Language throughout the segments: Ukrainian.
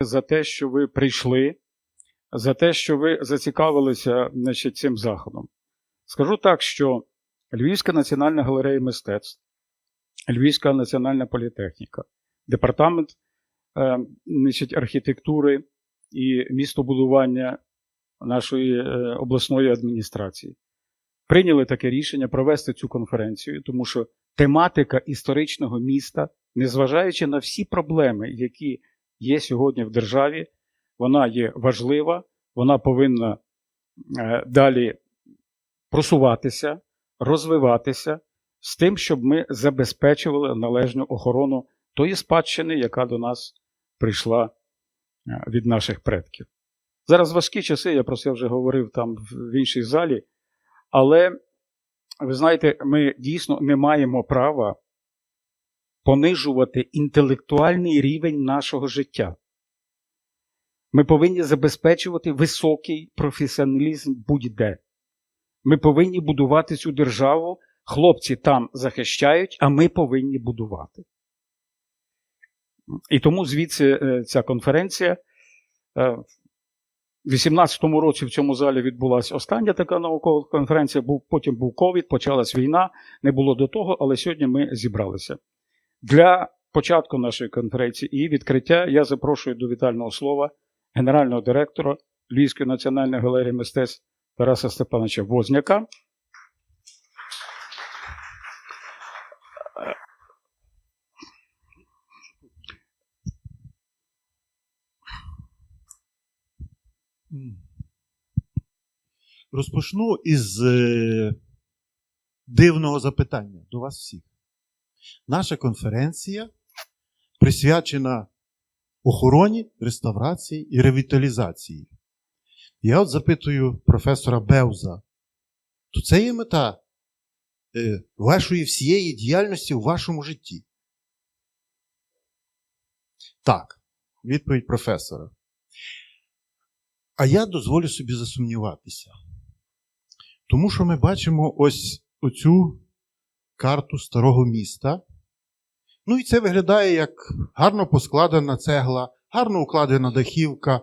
за те, що ви прийшли, за те, що ви зацікавилися значить, цим заходом. Скажу так, що Львівська національна галерея мистецтв, Львівська національна політехніка, департамент е, значить, архітектури і містобудування нашої е, обласної адміністрації прийняли таке рішення провести цю конференцію, тому що тематика історичного міста, незважаючи на всі проблеми, які є сьогодні в державі, вона є важлива, вона повинна е, далі просуватися, розвиватися з тим, щоб ми забезпечували належну охорону тої спадщини, яка до нас прийшла е, від наших предків. Зараз важкі часи, я про це вже говорив там в іншій залі, але ви знаєте, ми дійсно не маємо права понижувати інтелектуальний рівень нашого життя. Ми повинні забезпечувати високий професіоналізм будь-де. Ми повинні будувати цю державу. Хлопці там захищають, а ми повинні будувати. І тому звідси е, ця конференція. Е, У 2018 році в цьому залі відбулася остання така наукова конференція, потім був ковід, почалась війна, не було до того, але сьогодні ми зібралися. Для початку нашої конференції і відкриття я запрошую до вітального слова генерального директора Львівської національної галерії мистецтв Тараса Степановича Возняка. Розпочну із е, дивного запитання до вас всіх. Наша конференція присвячена охороні, реставрації і ревіталізації. Я от запитую професора Беуза, то це є мета е, вашої всієї діяльності у вашому житті? Так, відповідь професора. А я дозволю собі засумніватися. Тому що ми бачимо ось оцю карту старого міста. Ну і це виглядає як гарно поскладена цегла, гарно укладена дахівка.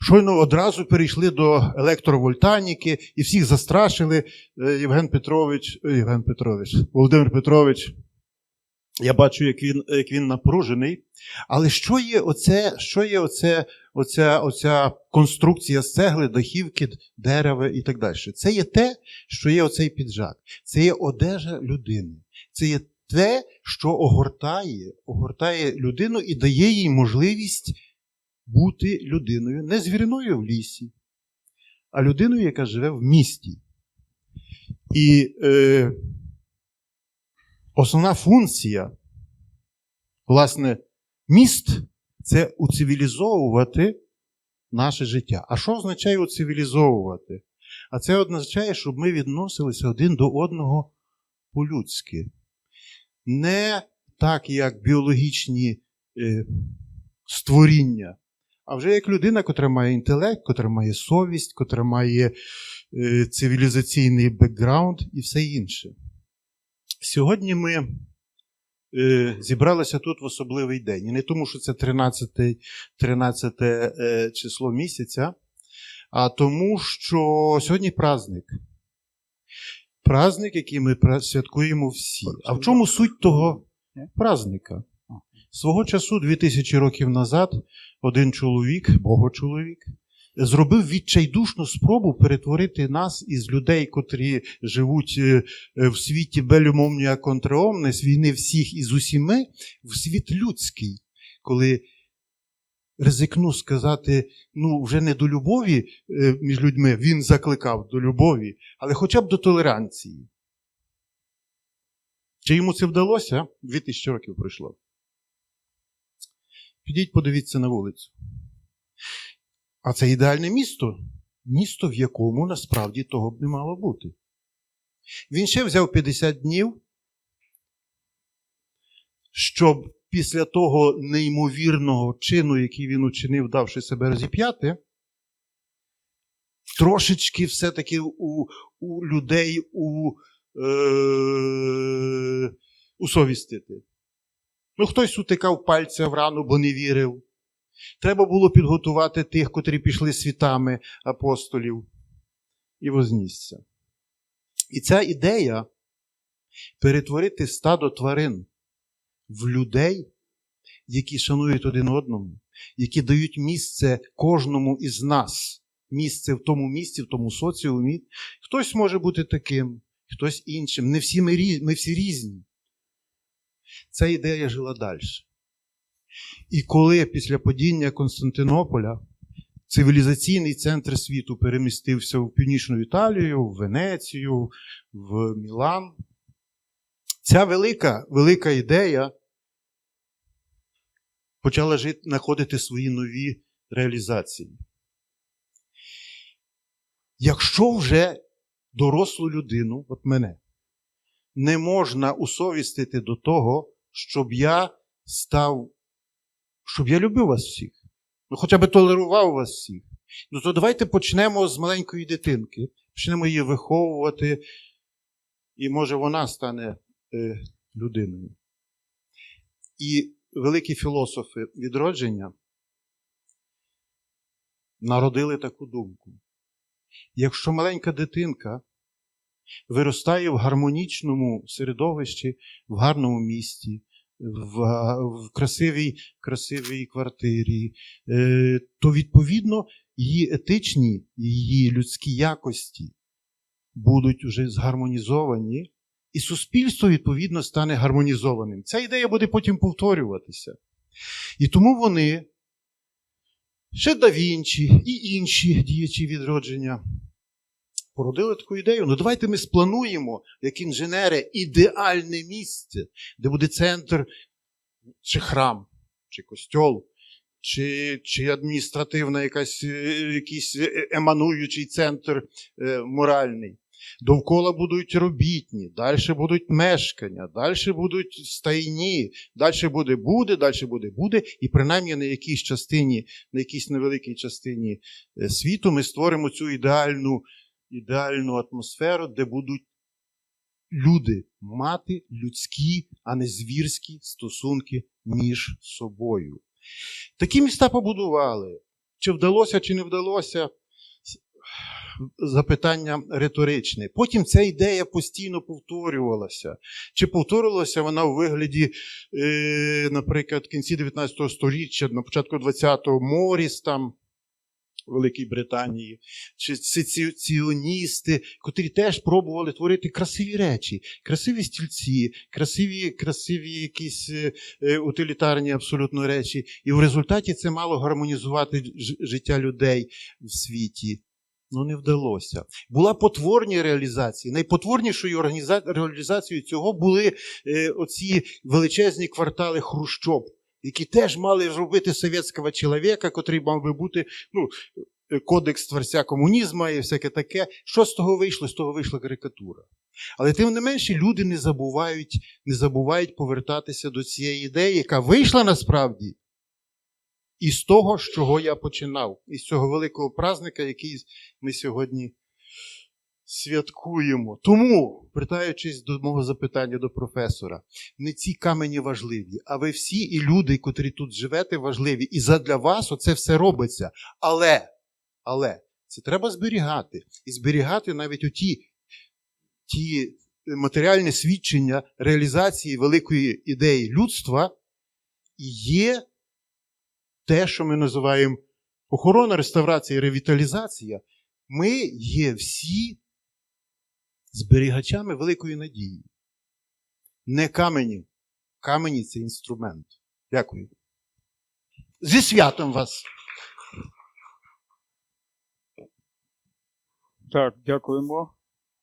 Щойно одразу перейшли до електровольтаніки і всіх застрашили. Е, Євген Петрович, е, Євген Петрович, Володимир Петрович. Я бачу, як він, як він напружений. Але що є оце, що є оце, оця, оця конструкція з цегли, дахівки, дерева і так далі? Це є те, що є оцей піджак. Це є одежа людини. Це є те, що огортає, огортає людину і дає їй можливість бути людиною, не звіриною в лісі, а людиною, яка живе в місті. І е, основна функція, власне, міст це уцивілізовувати наше життя. А що означає уцивілізовувати? А це означає, щоб ми відносилися один до одного по-людськи. Не так, як біологічні е, створіння, а вже як людина, котра має інтелект, котра має совість, котра має е, цивілізаційний бекграунд і все інше. Сьогодні ми е, зібралися тут в особливий день. І не тому, що це 13, 13 е, число місяця, а тому, що сьогодні праздник. Праздник, який ми святкуємо всі. А в чому суть того праздника? Свого часу, 2000 років назад, один чоловік, богочоловік, зробив відчайдушну спробу перетворити нас із людей, котрі живуть е, е, в світі белюмомнія контреомнес, війни всіх із усіми, в світ людський, коли ризикну сказати, ну, вже не до любові е, між людьми, він закликав до любові, але хоча б до толеранції. Чи йому це вдалося? 2000 років пройшло. Підіть, подивіться на вулицю. А це ідеальне місто. Місто, в якому насправді того б не мало бути. Він ще взяв 50 днів, щоб після того неймовірного чину, який він учинив, давши себе розіп'яти, трошечки все-таки у, у людей у, е, усовістити. Ну, хтось утикав пальця в рану, бо не вірив. Треба було підготувати тих, котрі пішли світами апостолів, і вознісся. І ця ідея перетворити стадо тварин в людей, які шанують один одному, які дають місце кожному із нас, місце в тому місці, в тому соціумі. Хтось може бути таким, хтось іншим. Не всі ми, ми всі різні. Ця ідея жила далі. І коли після падіння Константинополя цивілізаційний центр світу перемістився в Північну Італію, в Венецію, в Мілан, ця велика, велика ідея почала жити, знаходити свої нові реалізації. Якщо вже дорослу людину, от мене, не можна усовістити до того, щоб я став, щоб я любив вас всіх, ну хоча б толерував вас всіх, ну то давайте почнемо з маленької дитинки, почнемо її виховувати, і може вона стане е, людиною. І великі філософи відродження народили таку думку. Якщо маленька дитинка виростає в гармонічному середовищі, в гарному місті, в, в красивій, красивій квартирі, е, то відповідно її етичні, її людські якості будуть вже згармонізовані, і суспільство, відповідно, стане гармонізованим. Ця ідея буде потім повторюватися. І тому вони, ще да Вінчі і інші діячі відродження, породили таку ідею. Ну, давайте ми сплануємо, як інженери, ідеальне місце, де буде центр, чи храм, чи костьол, чи, чи адміністративна якась, е, якийсь е, емануючий центр е, моральний. Довкола будуть робітні, далі будуть мешкання, далі будуть стайні, далі буде буде, далі буде буде, і принаймні на якійсь частині, на якійсь невеликій частині світу ми створимо цю ідеальну, ідеальну атмосферу, де будуть люди мати людські, а не звірські стосунки між собою. Такі міста побудували. Чи вдалося, чи не вдалося, запитання риторичне. Потім ця ідея постійно повторювалася. Чи повторювалася вона у вигляді, е, наприклад, кінці 19 століття, на початку 20-го Моріс там. Великій Британії, чи сецесіоністи, котрі теж пробували творити красиві речі, красиві стільці, красиві, красиві якісь е, е, утилітарні абсолютно речі. І в результаті це мало гармонізувати життя людей в світі. Ну, не вдалося. Була потворні реалізації. Найпотворнішою реалізацією цього були е, оці величезні квартали Хрущоб, які теж мали зробити совєтського чоловіка, котрий мав би бути ну, е, кодекс творця комунізму і всяке таке. Що з того вийшло? З того вийшла карикатура. Але тим не менше люди не забувають, не забувають повертатися до цієї ідеї, яка вийшла насправді із того, з чого я починав, із цього великого праздника, який ми сьогодні святкуємо. Тому, вертаючись до мого запитання до професора, не ці камені важливі, а ви всі і люди, котрі тут живете, важливі. І задля вас оце все робиться. Але, але це треба зберігати. І зберігати навіть оті ті матеріальні свідчення реалізації великої ідеї людства і є те, що ми називаємо охорона, реставрація і ревіталізація, ми є всі зберігачами великої надії. Не камені. Камені це інструмент. Дякую. Зі святом вас! Так, дякуємо.